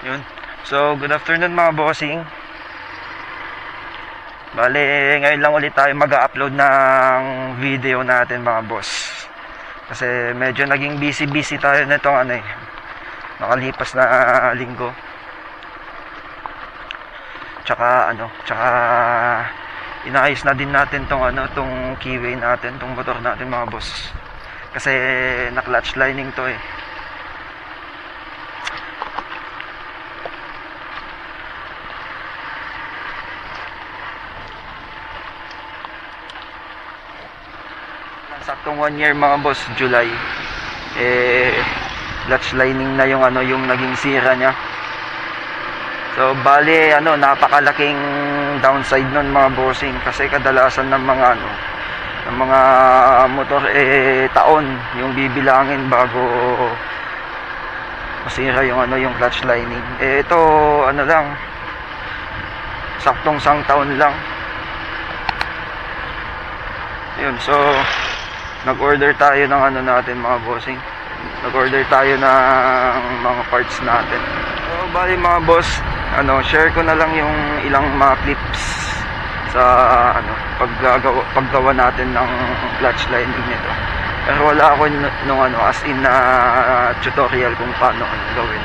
Yun. So, good afternoon mga bossing. Bale, ngayon lang ulit tayo mag-upload ng video natin mga boss. Kasi medyo naging busy-busy tayo nitong ano eh. Nakalipas na linggo. Tsaka ano, tsaka inaayos na din natin tong ano, tong keyway natin, tong motor natin mga boss. Kasi na-clutch lining to eh. Saktong one year mga boss, July. Eh, clutch lining na yung ano, yung naging sira niya. So, bali, ano, napakalaking downside nun mga bossing. Kasi kadalasan ng mga ano, ng mga motor, eh, taon yung bibilangin bago masira yung ano, yung clutch lining. Eh, ito, ano lang, saktong sang taon lang. Yun, so, nag-order tayo ng ano natin mga bossing. Nag-order tayo ng mga parts natin. So, bali mga boss, ano, share ko na lang yung ilang mga clips sa ano, paggagawa, paggawa natin ng clutch lining nito. Pero wala ako nung ano, as in na tutorial kung paano ano gawin.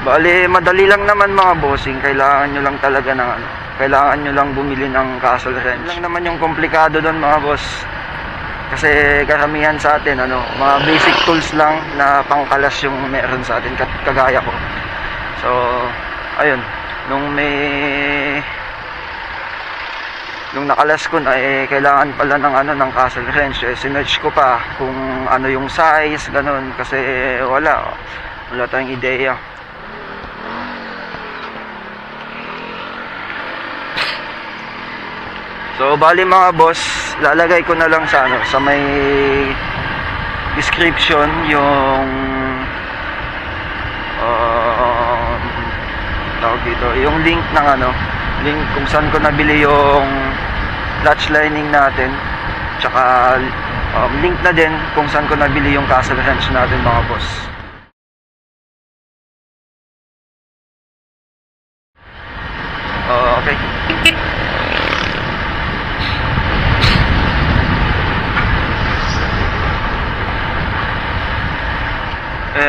Bali, madali lang naman mga bossing. Kailangan nyo lang talaga ng ano. Kailangan nyo lang bumili ng castle wrench. Lang naman yung komplikado doon mga boss. Kasi karamihan sa atin, ano, mga basic tools lang na pangkalas yung meron sa atin, kagaya ko. So, ayun, nung may nung nakalas ko na eh kailangan pala ng ano ng castle wrench. Eh sinearch ko pa kung ano yung size ganun. Kasi wala wala tayong ideya So, bali mga boss, lalagay ko na lang sa ano, sa may description yung um, tawag dito, yung link ng ano, link kung saan ko nabili yung clutch lining natin, tsaka um, link na din kung saan ko nabili yung castle wrench natin mga boss. Oh, okay.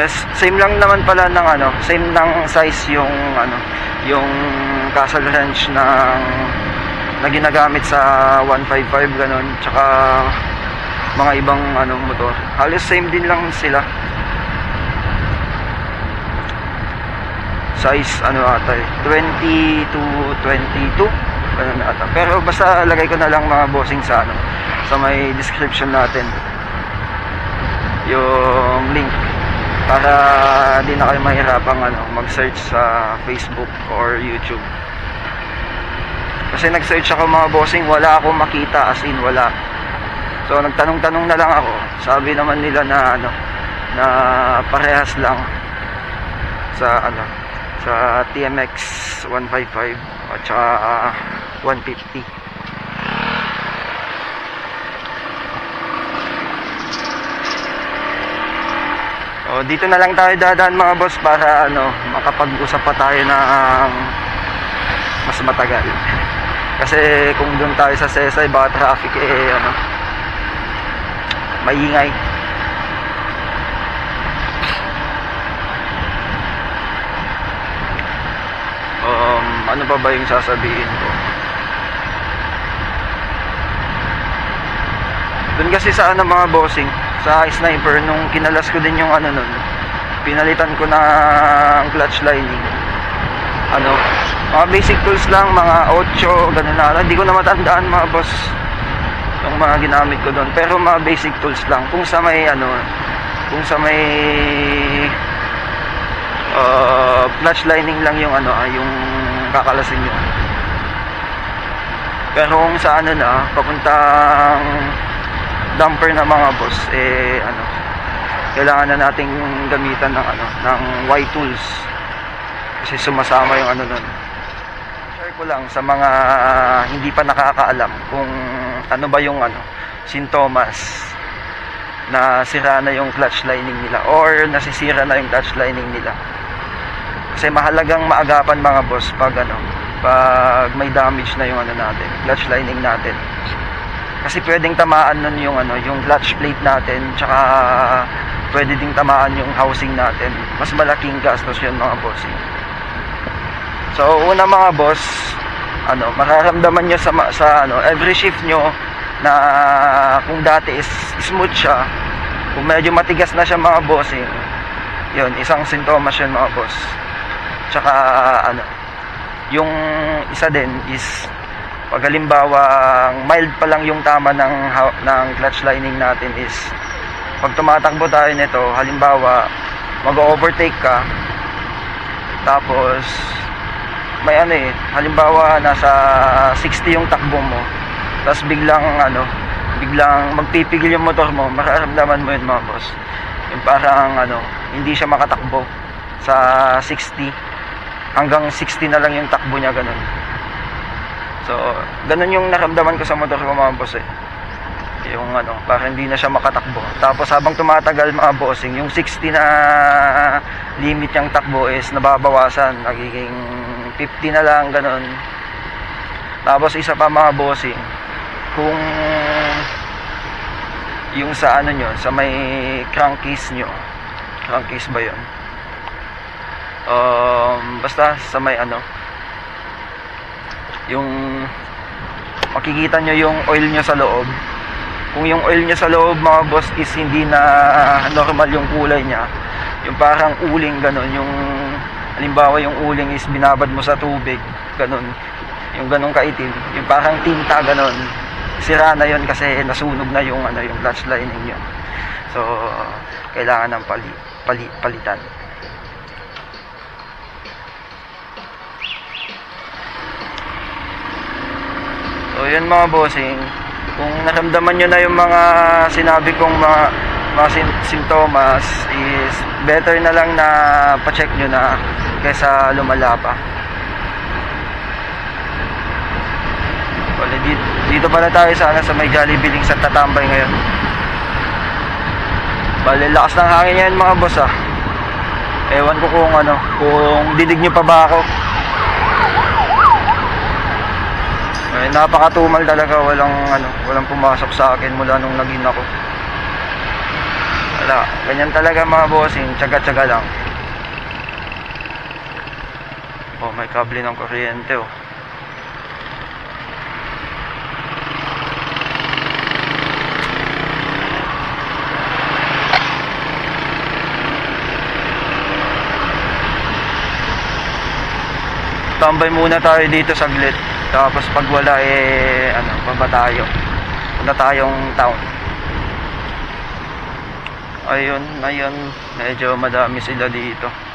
Eh, s- same lang naman pala ng ano, same ng size yung ano, yung castle wrench ng na ginagamit sa 155 ganun, tsaka mga ibang ano motor. Halos same din lang sila. Size ano ata eh, 20 to 22 ganun ata. Pero basta lagay ko na lang mga bossing sa ano, sa may description natin yung link para di na kayo mahirapang ano, mag-search sa Facebook or YouTube. Kasi nag-search ako mga bossing, wala akong makita as in wala. So nagtanong-tanong na lang ako. Sabi naman nila na ano na parehas lang sa ano sa TMX 155 at saka ah, 150. Dito na lang tayo dadaan mga boss para ano, makapag-usap pa tayo ng mas matagal. Kasi kung doon tayo sa Sesay, baka traffic eh, ano, maingay. Um, ano pa ba yung sasabihin ko? Doon kasi sa ano mga bossing, sa sniper, nung kinalas ko din yung ano nun, pinalitan ko ng clutch lining. Ano, mga basic tools lang, mga 8, ganun na. Hindi ko na matandaan mga boss yung mga ginamit ko doon. Pero mga basic tools lang. Kung sa may ano, kung sa may uh, clutch lining lang yung ano, ah, yung kakalasin nyo. Pero kung sa ano na, papuntang dumper na mga boss, eh ano, kailangan na nating gamitan ng ano, ng Y tools. Kasi sumasama yung ano nun. Share ko lang sa mga hindi pa nakakaalam kung ano ba yung ano, sintomas na sira na yung clutch lining nila or nasisira na yung clutch lining nila. Kasi mahalagang maagapan mga boss pag ano, pag may damage na yung ano natin, clutch lining natin. Kasi pwedeng tamaan nun yung ano, yung clutch plate natin, tsaka pwede ding tamaan yung housing natin. Mas malaking gastos yun mga bossing. So, una mga boss, ano, mararamdaman nyo sa, sa ano, every shift nyo na kung dati is smooth siya, kung medyo matigas na siya mga bossing, yun, isang sintomas yun mga boss. Tsaka, ano, yung isa din is, pag halimbawa, mild pa lang yung tama ng, ng clutch lining natin is, pag tumatakbo tayo nito, halimbawa, mag-overtake ka, tapos, may ano eh, halimbawa nasa 60 yung takbo mo, tapos biglang ano, biglang magpipigil yung motor mo, mararamdaman mo yun mga boss. Yung parang ano, hindi siya makatakbo sa 60, hanggang 60 na lang yung takbo niya ganun. So, ganun yung naramdaman ko sa motor ko mga boss eh. Yung ano, parang hindi na siya makatakbo. Tapos habang tumatagal mga bossing, yung 60 na limit niyang takbo is nababawasan, nagiging 50 na lang ganun. Tapos isa pa mga bossing, kung yung sa ano nyo, sa may crankcase nyo, crankcase ba yun? Um, basta sa may ano, yung makikita nyo yung oil nyo sa loob. Kung yung oil nyo sa loob mga boss is hindi na normal yung kulay niya, yung parang uling ganun, yung halimbawa yung uling is binabad mo sa tubig, ganun, yung ganun kaitim, yung parang tinta ganun, sira na yon kasi nasunog na yung ano yung clutch lining yun. So, kailangan ng pali, pali, palitan. So, yun mga bossing. Kung naramdaman nyo na yung mga sinabi kong mga, mga sin- sintomas is better na lang na pa-check nyo na kaysa lumala pa. Wala, dito, dito pala tayo sa, ano, sa may Jollibee sa Tatambay ngayon. Bale, lakas ng hangin yan mga boss ah. Ewan ko kung ano, kung didig nyo pa ba ako. Eh, napakatumal talaga, walang ano, walang pumasok sa akin mula nung naging ako. Wala, ganyan talaga mga bossing, tsaga-tsaga lang. Oh, may kable ng kuryente oh. Tambay muna tayo dito saglit. Tapos pag wala eh ano, baba tayo. Punta tayong town. Ayun, ayun, medyo madami sila dito.